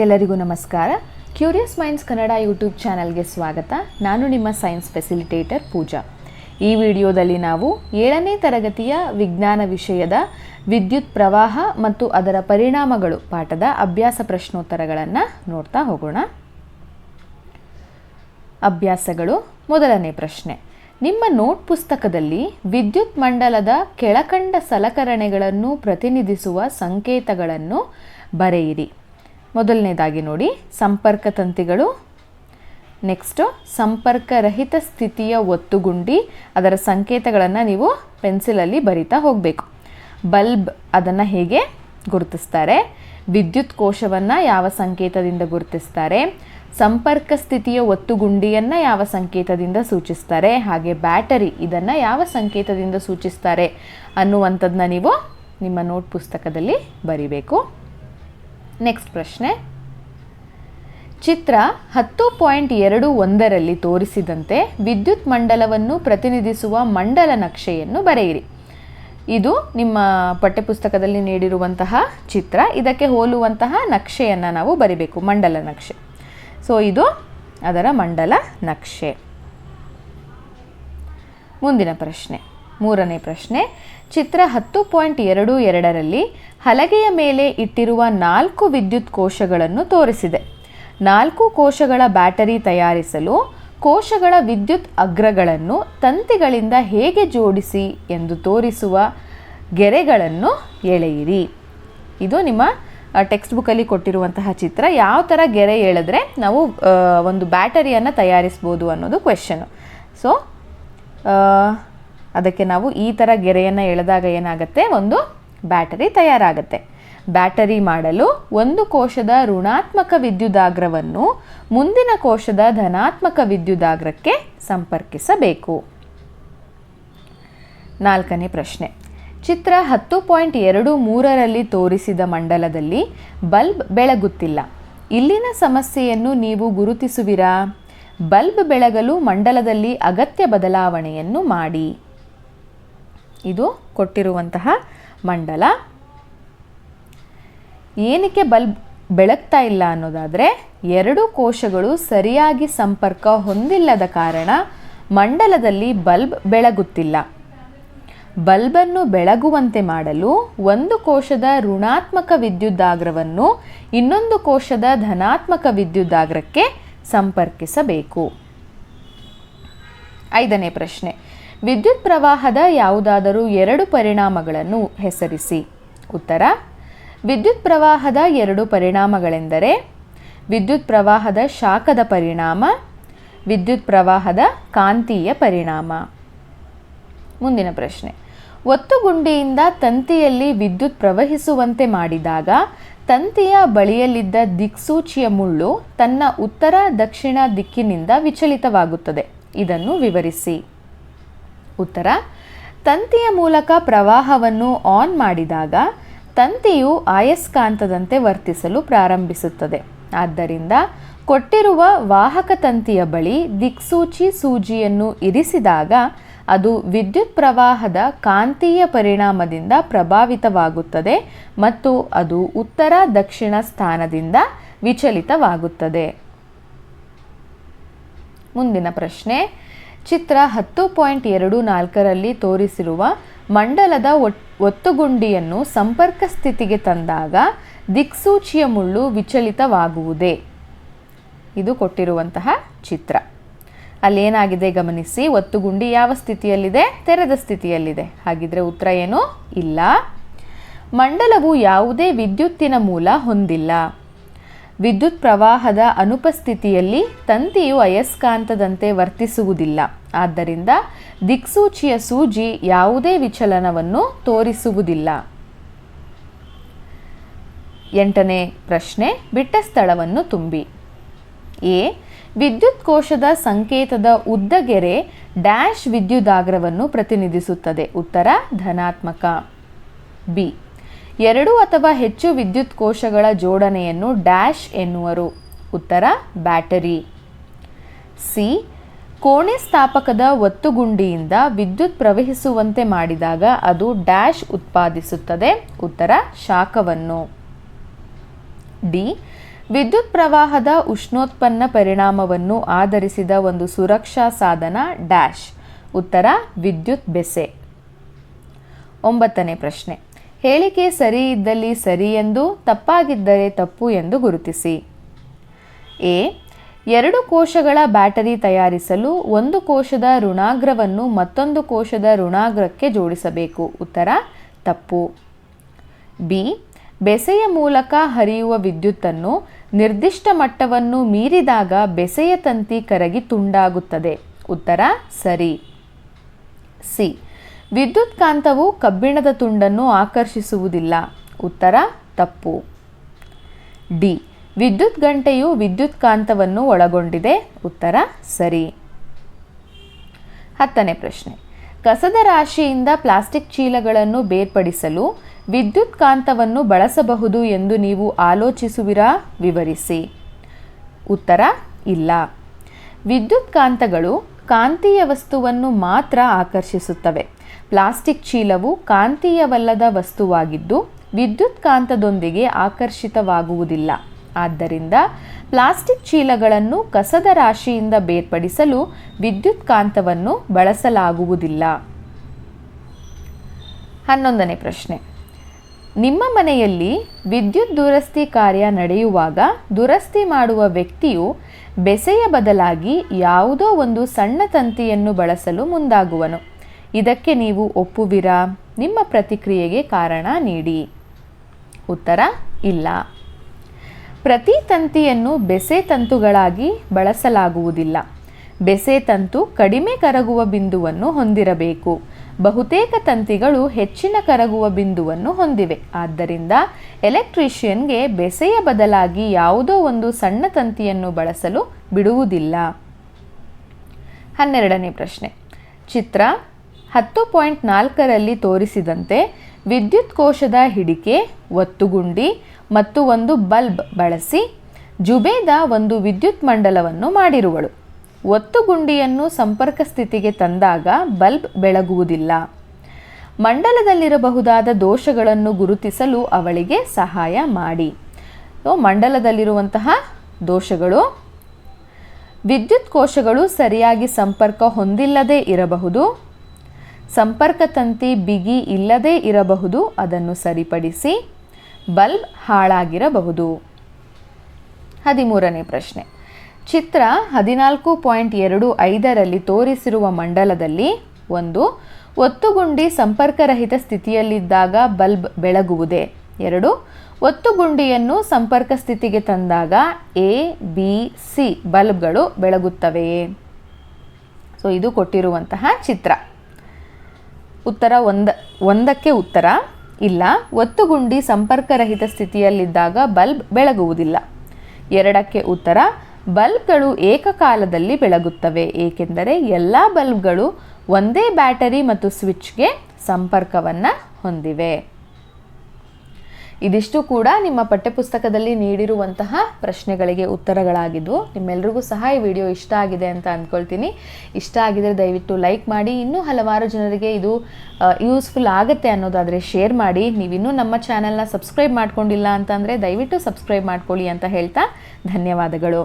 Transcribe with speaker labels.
Speaker 1: ಎಲ್ಲರಿಗೂ ನಮಸ್ಕಾರ. Curious minds Kannada YouTube ಚಾನಲ್ಗೆ ಸ್ವಾಗತ. ನಾನು ನಿಮ್ಮ ಸೈನ್ಸ್ ಫೆಸಿಲಿಟೇಟರ್ ಪೂಜಾ. ಈ ವಿಡಿಯೋದಲ್ಲಿ ನಾವು ಏಳನೇ ತರಗತಿಯ ವಿಜ್ಞಾನ ವಿಷಯದ ವಿದ್ಯುತ್ ಪ್ರವಾಹ ಮತ್ತು ಅದರ ಪರಿಣಾಮಗಳು ಪಾಠದ ಅಭ್ಯಾಸ ಪ್ರಶ್ನೋತ್ತರಗಳನ್ನು ನೋಡ್ತಾ ಹೋಗೋಣ. ಅಭ್ಯಾಸಗಳು. ಮೊದಲನೇ ಪ್ರಶ್ನೆ. ನಿಮ್ಮ ನೋಟ್ ಪುಸ್ತಕದಲ್ಲಿ ವಿದ್ಯುತ್ ಮಂಡಲದ ಕೆಳಕಂಡ ಸಲಕರಣೆಗಳನ್ನು ಪ್ರತಿನಿಧಿಸುವ ಸಂಕೇತಗಳನ್ನು ಬರೆಯಿರಿ. ಮೊದಲನೇದಾಗಿ ನೋಡಿ, ಸಂಪರ್ಕ ತಂತಿಗಳು. ನೆಕ್ಸ್ಟು ಸಂಪರ್ಕರಹಿತ ಸ್ಥಿತಿಯ ಒತ್ತುಗುಂಡಿ, ಅದರ ಸಂಕೇತಗಳನ್ನು ನೀವು ಪೆನ್ಸಿಲಲ್ಲಿ ಬರಿತಾ ಹೋಗಬೇಕು. ಬಲ್ಬ್ ಅದನ್ನು ಹೇಗೆ ಗುರುತಿಸ್ತಾರೆ? ವಿದ್ಯುತ್ ಕೋಶವನ್ನು ಯಾವ ಸಂಕೇತದಿಂದ ಗುರುತಿಸ್ತಾರೆ? ಸಂಪರ್ಕ ಸ್ಥಿತಿಯ ಒತ್ತುಗುಂಡಿಯನ್ನು ಯಾವ ಸಂಕೇತದಿಂದ ಸೂಚಿಸ್ತಾರೆ? ಹಾಗೆ ಬ್ಯಾಟರಿ ಇದನ್ನು ಯಾವ ಸಂಕೇತದಿಂದ ಸೂಚಿಸ್ತಾರೆ ಅನ್ನುವಂಥದ್ದನ್ನ ನೀವು ನಿಮ್ಮ ನೋಟ್ ಪುಸ್ತಕದಲ್ಲಿ ಬರಿಬೇಕು. ನೆಕ್ಸ್ಟ್ ಪ್ರಶ್ನೆ. ಚಿತ್ರ ಹತ್ತು ಪಾಯಿಂಟ್ ಎರಡು ಒಂದರಲ್ಲಿ ತೋರಿಸಿದಂತೆ ವಿದ್ಯುತ್ ಮಂಡಲವನ್ನು ಪ್ರತಿನಿಧಿಸುವ ಮಂಡಲ ನಕ್ಷೆಯನ್ನು ಬರೆಯಿರಿ. ಇದು ನಿಮ್ಮ ಪಠ್ಯಪುಸ್ತಕದಲ್ಲಿ ನೀಡಿರುವಂತಹ ಚಿತ್ರ. ಇದಕ್ಕೆ ಹೋಲುವಂತಹ ನಕ್ಷೆಯನ್ನು ನಾವು ಬರಿಬೇಕು, ಮಂಡಲ ನಕ್ಷೆ. ಸೊ ಇದು ಅದರ ಮಂಡಲ ನಕ್ಷೆ. ಮುಂದಿನ ಪ್ರಶ್ನೆ. ಮೂರನೇ ಪ್ರಶ್ನೆ, ಚಿತ್ರ ಹತ್ತು ಪಾಯಿಂಟ್ ಎರಡು ಎರಡರಲ್ಲಿ ಹಲಗೆಯ ಮೇಲೆ ಇಟ್ಟಿರುವ ನಾಲ್ಕು ವಿದ್ಯುತ್ ಕೋಶಗಳನ್ನು ತೋರಿಸಿದೆ. ನಾಲ್ಕು ಕೋಶಗಳ ಬ್ಯಾಟರಿ ತಯಾರಿಸಲು ಕೋಶಗಳ ವಿದ್ಯುತ್ ಅಗ್ರಗಳನ್ನು ತಂತಿಗಳಿಂದ ಹೇಗೆ ಜೋಡಿಸಿ ಎಂದು ತೋರಿಸುವ ಗೆರೆಗಳನ್ನು ಎಳೆಯಿರಿ. ಇದು ನಿಮ್ಮ ಟೆಕ್ಸ್ಟ್ ಬುಕ್ಕಲ್ಲಿ ಕೊಟ್ಟಿರುವಂತಹ ಚಿತ್ರ. ಯಾವ ಥರ ಗೆರೆ ಎಳೆದ್ರೆ ನಾವು ಒಂದು ಬ್ಯಾಟರಿಯನ್ನು ತಯಾರಿಸ್ಬೋದು ಅನ್ನೋದು ಕ್ವೆಶನು ಸೊ ಅದಕ್ಕೆ ನಾವು ಈ ಥರ ಗೆರೆಯನ್ನು ಎಳೆದಾಗ ಏನಾಗುತ್ತೆ? ಒಂದು ಬ್ಯಾಟರಿ ತಯಾರಾಗುತ್ತೆ. ಬ್ಯಾಟರಿ ಮಾಡಲು ಒಂದು ಕೋಶದ ಋಣಾತ್ಮಕ ವಿದ್ಯುದಾಗ್ರವನ್ನು ಮುಂದಿನ ಕೋಶದ ಧನಾತ್ಮಕ ವಿದ್ಯುದಾಗ್ರಕ್ಕೆ ಸಂಪರ್ಕಿಸಬೇಕು. ನಾಲ್ಕನೇ ಪ್ರಶ್ನೆ. ಚಿತ್ರ ಹತ್ತು ಪಾಯಿಂಟ್ ಎರಡು ಮೂರರಲ್ಲಿ ತೋರಿಸಿದ ಮಂಡಲದಲ್ಲಿ ಬಲ್ಬ್ ಬೆಳಗುತ್ತಿಲ್ಲ. ಇಲ್ಲಿನ ಸಮಸ್ಯೆಯನ್ನು ನೀವು ಗುರುತಿಸುವಿರಾ? ಬಲ್ಬ್ ಬೆಳಗಲು ಮಂಡಲದಲ್ಲಿ ಅಗತ್ಯ ಬದಲಾವಣೆಯನ್ನು ಮಾಡಿ. ಇದು ಕೊಟ್ಟಿರುವಂತಹ ಮಂಡಲ. ಏನಕ್ಕೆ ಬಲ್ಬ್ ಬೆಳಗ್ತಾ ಇಲ್ಲ ಅನ್ನೋದಾದರೆ ಎರಡು ಕೋಶಗಳು ಸರಿಯಾಗಿ ಸಂಪರ್ಕ ಹೊಂದಿಲ್ಲದ ಕಾರಣ ಮಂಡಲದಲ್ಲಿ ಬಲ್ಬ್ ಬೆಳಗುತ್ತಿಲ್ಲ. ಬಲ್ಬನ್ನು ಬೆಳಗುವಂತೆ ಮಾಡಲು ಒಂದು ಕೋಶದ ಋಣಾತ್ಮಕ ವಿದ್ಯುದಾಗ್ರವನ್ನು ಇನ್ನೊಂದು ಕೋಶದ ಧನಾತ್ಮಕ ವಿದ್ಯುದಾಗ್ರಕ್ಕೆ ಸಂಪರ್ಕಿಸಬೇಕು. ಐದನೇ ಪ್ರಶ್ನೆ. ವಿದ್ಯುತ್ ಪ್ರವಾಹದ ಯಾವುದಾದರೂ ಎರಡು ಪರಿಣಾಮಗಳನ್ನು ಹೆಸರಿಸಿ. ಉತ್ತರ, ವಿದ್ಯುತ್ ಪ್ರವಾಹದ ಎರಡು ಪರಿಣಾಮಗಳೆಂದರೆ ವಿದ್ಯುತ್ ಪ್ರವಾಹದ ಶಾಖದ ಪರಿಣಾಮ, ವಿದ್ಯುತ್ ಪ್ರವಾಹದ ಕಾಂತೀಯ ಪರಿಣಾಮ. ಮುಂದಿನ ಪ್ರಶ್ನೆ, ಒತ್ತು ಗುಂಡಿಯಿಂದ ತಂತಿಯಲ್ಲಿ ವಿದ್ಯುತ್ ಪ್ರವಹಿಸುವಂತೆ ಮಾಡಿದಾಗ ತಂತಿಯ ಬಳಿಯಲ್ಲಿದ್ದ ದಿಕ್ಸೂಚಿಯ ಮುಳ್ಳು ತನ್ನ ಉತ್ತರ ದಕ್ಷಿಣ ದಿಕ್ಕಿನಿಂದ ವಿಚಲಿತವಾಗುತ್ತದೆ. ಇದನ್ನು ವಿವರಿಸಿ. ಉತ್ತರ, ತಂತಿಯ ಮೂಲಕ ಪ್ರವಾಹವನ್ನು ಆನ್ ಮಾಡಿದಾಗ ತಂತಿಯು ಆಯಸ್ಕಾಂತದಂತೆ ವರ್ತಿಸಲು ಪ್ರಾರಂಭಿಸುತ್ತದೆ. ಆದ್ದರಿಂದ ಕೊಟ್ಟಿರುವ ವಾಹಕ ತಂತಿಯ ಬಳಿ ದಿಕ್ಸೂಚಿ ಸೂಜಿಯನ್ನು ಇರಿಸಿದಾಗ ಅದು ವಿದ್ಯುತ್ ಪ್ರವಾಹದ ಕಾಂತೀಯ ಪರಿಣಾಮದಿಂದ ಪ್ರಭಾವಿತವಾಗುತ್ತದೆ ಮತ್ತು ಅದು ಉತ್ತರ ದಕ್ಷಿಣ ಸ್ಥಾನದಿಂದ ವಿಚಲಿತವಾಗುತ್ತದೆ. ಮುಂದಿನ ಪ್ರಶ್ನೆ ಚಿತ್ರ ಹತ್ತು ಪಾಯಿಂಟ್ ಎರಡು ನಾಲ್ಕರಲ್ಲಿ ತೋರಿಸಿರುವ ಮಂಡಲದ ಒತ್ತುಗುಂಡಿಯನ್ನು ಸಂಪರ್ಕ ಸ್ಥಿತಿಗೆ ತಂದಾಗ ದಿಕ್ಸೂಚಿಯ ಮುಳ್ಳು ವಿಚಲಿತವಾಗುವುದೇ. ಇದು ಕೊಟ್ಟಿರುವಂತಹ ಚಿತ್ರ. ಅಲ್ಲೇನಾಗಿದೆ ಗಮನಿಸಿ? ಒತ್ತುಗುಂಡಿ ಯಾವ ಸ್ಥಿತಿಯಲ್ಲಿದೆ? ತೆರೆದ ಸ್ಥಿತಿಯಲ್ಲಿದೆ. ಹಾಗಿದ್ರೆ ಉತ್ತರ ಏನು? ಇಲ್ಲ. ಮಂಡಲವು ಯಾವುದೇ ವಿದ್ಯುತ್ತಿನ ಮೂಲ ಹೊಂದಿಲ್ಲ. ವಿದ್ಯುತ್ ಪ್ರವಾಹದ ಅನುಪಸ್ಥಿತಿಯಲ್ಲಿ ತಂತಿಯು ಅಯಸ್ಕಾಂತದಂತೆ ವರ್ತಿಸುವುದಿಲ್ಲ. ಆದ್ದರಿಂದ ದಿಕ್ಸೂಚಿಯ ಸೂಜಿ ಯಾವುದೇ ವಿಚಲನವನ್ನು ತೋರಿಸುವುದಿಲ್ಲ. ಎಂಟನೇ ಪ್ರಶ್ನೆ, ಬಿಟ್ಟ ಸ್ಥಳವನ್ನು ತುಂಬಿ. ಎ. ವಿದ್ಯುತ್ ಕೋಶದ ಸಂಕೇತದ ಉದ್ದಗೆರೆ ಡ್ಯಾಶ್ ವಿದ್ಯುದಾಗ್ರವನ್ನು ಪ್ರತಿನಿಧಿಸುತ್ತದೆ. ಉತ್ತರ, ಧನಾತ್ಮಕ. ಬಿ. ಎರಡು ಅಥವಾ ಹೆಚ್ಚು ವಿದ್ಯುತ್ ಕೋಶಗಳ ಜೋಡಣೆಯನ್ನು ಡ್ಯಾಶ್ ಎನ್ನುವರು. ಉತ್ತರ, ಬ್ಯಾಟರಿ. ಸಿ, ಕೋಣೆ ಸ್ಥಾಪಕದ ಒತ್ತುಗುಂಡಿಯಿಂದ ವಿದ್ಯುತ್ ಪ್ರವಹಿಸುವಂತೆ ಮಾಡಿದಾಗ ಅದು ಡ್ಯಾಶ್ ಉತ್ಪಾದಿಸುತ್ತದೆ. ಉತ್ತರ, ಶಾಖವನ್ನು. ಡಿ, ವಿದ್ಯುತ್ ಪ್ರವಾಹದ ಉಷ್ಣೋತ್ಪನ್ನ ಪರಿಣಾಮವನ್ನು ಆಧರಿಸಿದ ಒಂದು ಸುರಕ್ಷಾ ಸಾಧನ ಡ್ಯಾಶ್. ಉತ್ತರ, ವಿದ್ಯುತ್ ಬೆಸೆ. ಒಂಬತ್ತನೇ ಪ್ರಶ್ನೆ. ಹೇಳಿಕೆ ಸರಿ ಇದ್ದಲ್ಲಿ ಸರಿ ಎಂದು, ತಪ್ಪಾಗಿದ್ದರೆ ತಪ್ಪು ಎಂದು ಗುರುತಿಸಿ. ಎ. ಎರಡು ಕೋಶಗಳ ಬ್ಯಾಟರಿ ತಯಾರಿಸಲು ಒಂದು ಕೋಶದ ಋಣಾಗ್ರವನ್ನು ಮತ್ತೊಂದು ಕೋಶದ ಋಣಾಗ್ರಕ್ಕೆ ಜೋಡಿಸಬೇಕು. ಉತ್ತರ, ತಪ್ಪು. ಬಿ. ಬೆಸೆಯ ಮೂಲಕ ಹರಿಯುವ ವಿದ್ಯುತ್ತನ್ನು ನಿರ್ದಿಷ್ಟ ಮಟ್ಟವನ್ನು ಮೀರಿದಾಗ ಬೆಸೆಯ ತಂತಿ ಕರಗಿ ತುಂಡಾಗುತ್ತದೆ. ಉತ್ತರ, ಸರಿ. ಸಿ. ವಿದ್ಯುತ್ ಕಾಂತವು ಕಬ್ಬಿಣದ ತುಂಡನ್ನು ಆಕರ್ಷಿಸುವುದಿಲ್ಲ. ಉತ್ತರ, ತಪ್ಪು. ಡಿ. ವಿದ್ಯುತ್ ಗಂಟೆಯು ವಿದ್ಯುತ್ ಕಾಂತವನ್ನು ಒಳಗೊಂಡಿದೆ. ಉತ್ತರ, ಸರಿ. ಹತ್ತನೇ ಪ್ರಶ್ನೆ. ಕಸದ ರಾಶಿಯಿಂದ ಪ್ಲಾಸ್ಟಿಕ್ ಚೀಲಗಳನ್ನು ಬೇರ್ಪಡಿಸಲು ವಿದ್ಯುತ್ ಕಾಂತವನ್ನು ಬಳಸಬಹುದು ಎಂದು ನೀವು ಆಲೋಚಿಸುವಿರಾ? ವಿವರಿಸಿ. ಉತ್ತರ, ಇಲ್ಲ. ವಿದ್ಯುತ್ ಕಾಂತಗಳು ಕಾಂತೀಯ ವಸ್ತುವನ್ನು ಮಾತ್ರ ಆಕರ್ಷಿಸುತ್ತವೆ. ಪ್ಲಾಸ್ಟಿಕ್ ಚೀಲವು ಕಾಂತೀಯವಲ್ಲದ ವಸ್ತುವಾಗಿದ್ದು ವಿದ್ಯುತ್ ಕಾಂತದೊಂದಿಗೆ ಆಕರ್ಷಿತವಾಗುವುದಿಲ್ಲ. ಆದ್ದರಿಂದ ಪ್ಲಾಸ್ಟಿಕ್ ಚೀಲಗಳನ್ನು ಕಸದ ರಾಶಿಯಿಂದ ಬೇರ್ಪಡಿಸಲು ವಿದ್ಯುತ್ ಕಾಂತವನ್ನು ಬಳಸಲಾಗುವುದಿಲ್ಲ. ಹನ್ನೊಂದನೇ ಪ್ರಶ್ನೆ. ನಿಮ್ಮ ಮನೆಯಲ್ಲಿ ವಿದ್ಯುತ್ ದುರಸ್ತಿ ಕಾರ್ಯ ನಡೆಯುವಾಗ ದುರಸ್ತಿ ಮಾಡುವ ವ್ಯಕ್ತಿಯು ಬೆಸೆಯ ಬದಲಾಗಿ ಯಾವುದೋ ಒಂದು ಸಣ್ಣ ತಂತಿಯನ್ನು ಬಳಸಲು ಮುಂದಾಗುವನು. ಇದಕ್ಕೆ ನೀವು ಒಪ್ಪುವಿರಾ? ನಿಮ್ಮ ಪ್ರತಿಕ್ರಿಯೆಗೆ ಕಾರಣ ನೀಡಿ. ಉತ್ತರ, ಇಲ್ಲ. ಪ್ರತಿ ತಂತಿಯನ್ನು ಬೆಸೆ ತಂತುಗಳಾಗಿ ಬಳಸಲಾಗುವುದಿಲ್ಲ. ಬೆಸೆ ತಂತು ಕಡಿಮೆ ಕರಗುವ ಬಿಂದುವನ್ನು ಹೊಂದಿರಬೇಕು. ಬಹುತೇಕ ತಂತಿಗಳು ಹೆಚ್ಚಿನ ಕರಗುವ ಬಿಂದುವನ್ನು ಹೊಂದಿವೆ. ಆದ್ದರಿಂದ ಎಲೆಕ್ಟ್ರಿಷಿಯನ್ಗೆ ಬೆಸೆಯ ಬದಲಾಗಿ ಯಾವುದೋ ಒಂದು ಸಣ್ಣ ತಂತಿಯನ್ನು ಬಳಸಲು ಬಿಡುವುದಿಲ್ಲ. ಹನ್ನೆರಡನೇ ಪ್ರಶ್ನೆ. ಚಿತ್ರ ಹತ್ತು ಪಾಯಿಂಟ್ ನಾಲ್ಕರಲ್ಲಿ ತೋರಿಸಿದಂತೆ ವಿದ್ಯುತ್ ಕೋಶದ ಹಿಡಿಕೆ, ಒತ್ತುಗುಂಡಿ ಮತ್ತು ಒಂದು ಬಲ್ಬ್ ಬಳಸಿ ಜುಬೇದ ಒಂದು ವಿದ್ಯುತ್ ಮಂಡಲವನ್ನು ಮಾಡಿರುವಳು. ಒತ್ತುಗುಂಡಿಯನ್ನು ಸಂಪರ್ಕ ಸ್ಥಿತಿಗೆ ತಂದಾಗ ಬಲ್ಬ್ ಬೆಳಗುವುದಿಲ್ಲ. ಮಂಡಲದಲ್ಲಿರಬಹುದಾದ ದೋಷಗಳನ್ನು ಗುರುತಿಸಲು ಅವಳಿಗೆ ಸಹಾಯ ಮಾಡಿ. ಮಂಡಲದಲ್ಲಿರುವಂತಹ ದೋಷಗಳು, ವಿದ್ಯುತ್ ಕೋಶಗಳು ಸರಿಯಾಗಿ ಸಂಪರ್ಕ ಹೊಂದಿಲ್ಲದೇ ಇರಬಹುದು. ಸಂಪರ್ಕ ತಂತಿ ಬಿಗಿ ಇಲ್ಲದೇ ಇರಬಹುದು. ಅದನ್ನು ಸರಿಪಡಿಸಿ ಬಲ್ಬ್ ಹಾಳಾಗಿರಬಹುದು. ಹದಿಮೂರನೇ ಪ್ರಶ್ನೆ. ಚಿತ್ರ ಹದಿನಾಲ್ಕು ಪಾಯಿಂಟ್ ಎರಡು ಐದರಲ್ಲಿ ತೋರಿಸಿರುವ ಮಂಡಲದಲ್ಲಿ ಒಂದು, ಒತ್ತುಗುಂಡಿ ಸಂಪರ್ಕರಹಿತ ಸ್ಥಿತಿಯಲ್ಲಿದ್ದಾಗ ಬಲ್ಬ್ ಬೆಳಗುವುದೇ? ಎರಡು, ಒತ್ತುಗುಂಡಿಯನ್ನು ಸಂಪರ್ಕ ಸ್ಥಿತಿಗೆ ತಂದಾಗ ಎ, ಬಿ, ಸಿ ಬಲ್ಬ್ಗಳು ಬೆಳಗುತ್ತವೆಯೇ? ಸೊ, ಇದು ಕೊಟ್ಟಿರುವಂತಹ ಚಿತ್ರ. ಉತ್ತರ ಒಂದ, ಒಂದಕ್ಕೆ ಉತ್ತರ, ಇಲ್ಲ, ಒತ್ತುಗುಂಡಿ ಸಂಪರ್ಕರಹಿತ ಸ್ಥಿತಿಯಲ್ಲಿದ್ದಾಗ ಬಲ್ಬ್ ಬೆಳಗುವುದಿಲ್ಲ. ಎರಡಕ್ಕೆ ಉತ್ತರ, ಬಲ್ಬ್ಗಳು ಏಕಕಾಲದಲ್ಲಿ ಬೆಳಗುತ್ತವೆ, ಏಕೆಂದರೆ ಎಲ್ಲ ಬಲ್ಬ್ಗಳು ಒಂದೇ ಬ್ಯಾಟರಿ ಮತ್ತು ಸ್ವಿಚ್ಗೆ ಸಂಪರ್ಕವನ್ನು ಹೊಂದಿವೆ. ಇದಿಷ್ಟು ಕೂಡ ನಿಮ್ಮ ಪಠ್ಯಪುಸ್ತಕದಲ್ಲಿ ನೀಡಿರುವಂತಹ ಪ್ರಶ್ನೆಗಳಿಗೆ ಉತ್ತರಗಳಾಗಿದ್ವು ನಿಮ್ಮೆಲ್ರಿಗೂ ಸಹ ಈ ವಿಡಿಯೋ ಇಷ್ಟ ಆಗಿದೆ ಅಂತ ಅಂದ್ಕೊಳ್ತೀನಿ. ಇಷ್ಟ ಆಗಿದರೆ ದಯವಿಟ್ಟು ಲೈಕ್ ಮಾಡಿ. ಇನ್ನೂ ಹಲವಾರು ಜನರಿಗೆ ಇದು ಯೂಸ್ಫುಲ್ ಆಗುತ್ತೆ ಅನ್ನೋದಾದರೆ ಶೇರ್ ಮಾಡಿ. ನೀವಿನ್ನೂ ನಮ್ಮ ಚಾನಲ್ನ ಸಬ್ಸ್ಕ್ರೈಬ್ ಮಾಡ್ಕೊಂಡಿಲ್ಲ ಅಂತಂದರೆ ದಯವಿಟ್ಟು ಸಬ್ಸ್ಕ್ರೈಬ್ ಮಾಡ್ಕೊಳ್ಳಿ ಅಂತ ಹೇಳ್ತಾ ಧನ್ಯವಾದಗಳು.